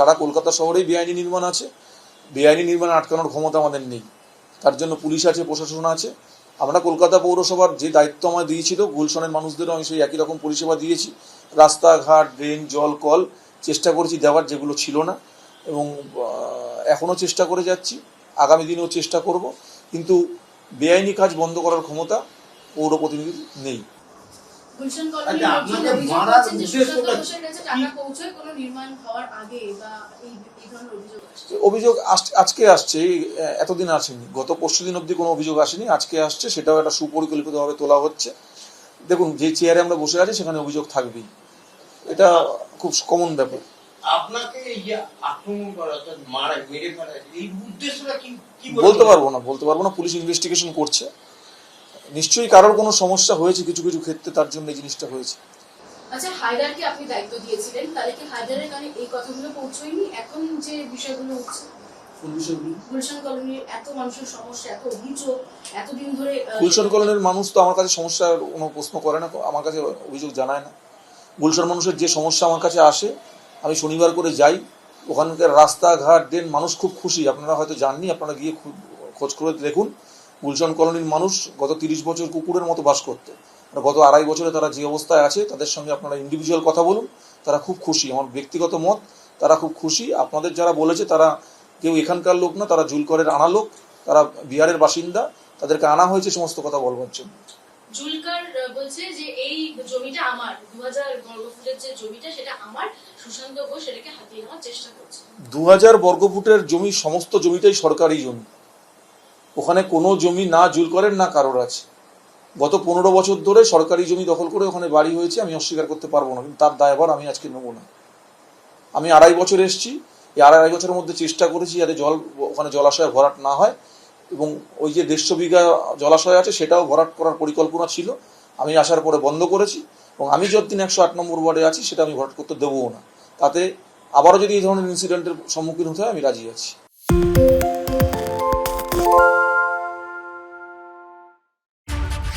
সারা কলকাতা শহরেই বেআইনি নির্মাণ আছে। বেআইনি নির্মাণ আটকানোর ক্ষমতা আমাদের নেই। তার জন্য পুলিশ আছে, প্রশাসন আছে। আমরা কলকাতা পৌরসভার যে দায়িত্ব আমায় দিয়েছিল, গুলশনের মানুষদেরও আমি সেই একই রকম পরিষেবা দিয়েছি। রাস্তাঘাট, ড্রেন, জল, কল চেষ্টা করেছি দেওয়ার, যেগুলো ছিল না। এবং এখনও চেষ্টা করে যাচ্ছি। আগামী দিনেও চেষ্টা করব। কিন্তু বেআইনি কাজ বন্ধ করার ক্ষমতা পৌর প্রতিনিধির নেই। গুলশান আচ্ছা, কলোনির লোকজন অভিযোগ মারার করছেন যে সুশান্ত ঘোষের কাছে টাকা পৌঁছয় কোনো নির্মাণ হওয়ার আগে বা এই এই ধরনের অভিযোগ অভিযোগ আজকে আসছে এই, এতদিন আসেনি। গত পরশু দিন অবধি কোনো অভিযোগ আসেনি আজকে আসছে সেটাও একটা সুপরিকল্পিতভাবে তোলা হচ্ছে। দেখুন যে চেয়ারে আমরা বসে আছি সেখানে অভিযোগ থাকবেই। এটা খুব কমন ব্যাপার। আপনাকে এই যে আক্রমণ করা মারা মেরে ফেলা এই উদ্দেশ্যটা কি কি বলতে পারব না বলতে পারব না পুলিশ ইনভেস্টিগেশন করছে। নিশ্চয়ই কারোর কোনো সমস্যা হয়েছে কিছু কিছু ক্ষেত্রে তার জন্য এই জিনিসটা হয়েছে। আচ্ছা হায়দারকে আপনি দায়িত্ব দিয়েছিলেন তাহলে কি হায়দারের কানে এই কথাগুলো পৌঁছয়নি? এখন যে বিষয়গুলো হচ্ছে গুলশান কলোনির এত মানুষের সমস্যা এত অভিযোগ এতদিন ধরে গুলশান কলোনির মানুষ তো আমার কাছে সমস্যার কোনো প্রশ্ন করে না আমার কাছে অভিযোগ জানায় না। গুলশান মানুষের যে সমস্যা আমার কাছে আসে আমি শনিবার করে যাই ওখানকার রাস্তাঘাট ড্রেন মানুষ খুব খুশি আপনারা হয়তো জাননি আপনারা গিয়ে খোঁজ করে দেখুন। গুলশান কলোনির মানুষ গত তিরিশ বছর কুকুরের মতো বাস করতো। গত আড়াই বছরে তারা যে অবস্থায় আছে তাদের সঙ্গে আপনারা ইন্ডিভিজুয়াল কথা বলুন তারা খুব খুশি। আমার ব্যক্তিগত মত তারা খুব খুশি। আপনাদের যারা বলেছে তারা কেউ এখানকার লোক না তারা জুলকরের আনা লোক তারা বিহারের বাসিন্দা তাদেরকে আনা হয়েছে সমস্ত কথা বলবার জন্য। জুলকার বলছে যে এই জমিটা আমার দু হাজার বর্গফুটের যে জমিটা সেটা আমার সুশান্ত ঘোষ সেটাকে হাতিয়ে নেওয়ার চেষ্টা করছে। দু হাজার বর্গফুটের জমি সমস্ত জমিটাই সরকারি জমি। ওখানে কোনো জমি না জুল করেন না কারোর আছে গত পনেরো বছর ধরে সরকারি জমি দখল করে ওখানে বাড়ি হয়েছে, আমি অস্বীকার করতে পারব না, কিন্তু তার দায়ভার আমি আজকে নেব না। আমি আড়াই বছর এসেছি, এই আড়াই বছরের মধ্যে চেষ্টা করেছি যাতে জল, ওখানে জলাশয় ভরাট না হয়, এবং ওই যে দেড়শো বিঘা জলাশয় আছে সেটাও ভরাট করার পরিকল্পনা ছিল, আমি আসার পরে বন্ধ করেছি, এবং আমি যতদিন একশো আট নম্বর ওয়ার্ডে আছি সেটা আমি ভরাট করতে দেবও না। তাতে আবারও যদি এই ধরনের ইনসিডেন্টের সম্মুখীন হতে হয়, আমি রাজি আছি।